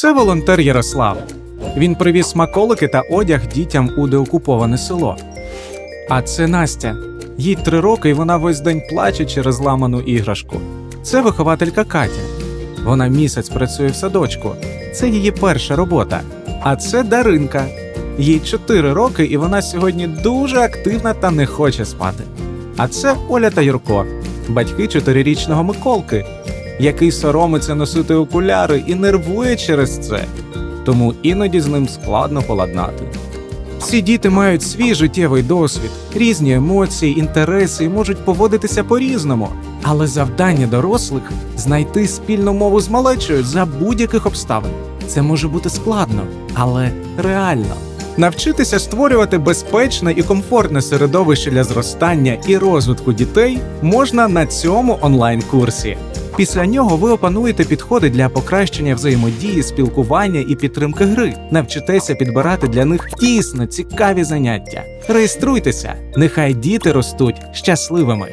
Це волонтер Ярослав. Він привіз смаколики та одяг дітям у деокуповане село. А це Настя. Їй три роки, і вона весь день плаче через зламану іграшку. Це вихователька Катя. Вона місяць працює в садочку. Це її перша робота. А це Даринка. Їй 4 роки, і вона сьогодні дуже активна та не хоче спати. А це Оля та Юрко, батьки чотирирічного Миколки, який соромиться носити окуляри і нервує через це. Тому іноді з ним складно поладнати. Всі діти мають свій життєвий досвід, різні емоції, інтереси і можуть поводитися по-різному. Але завдання дорослих знайти спільну мову з малечою за будь-яких обставин. Це може бути складно, але реально. Навчитися створювати безпечне і комфортне середовище для зростання і розвитку дітей можна на цьому онлайн-курсі. Після нього ви опануєте підходи для покращення взаємодії, спілкування і підтримки гри. Навчитеся підбирати для них дійсно цікаві заняття. Реєструйтеся, нехай діти ростуть щасливими.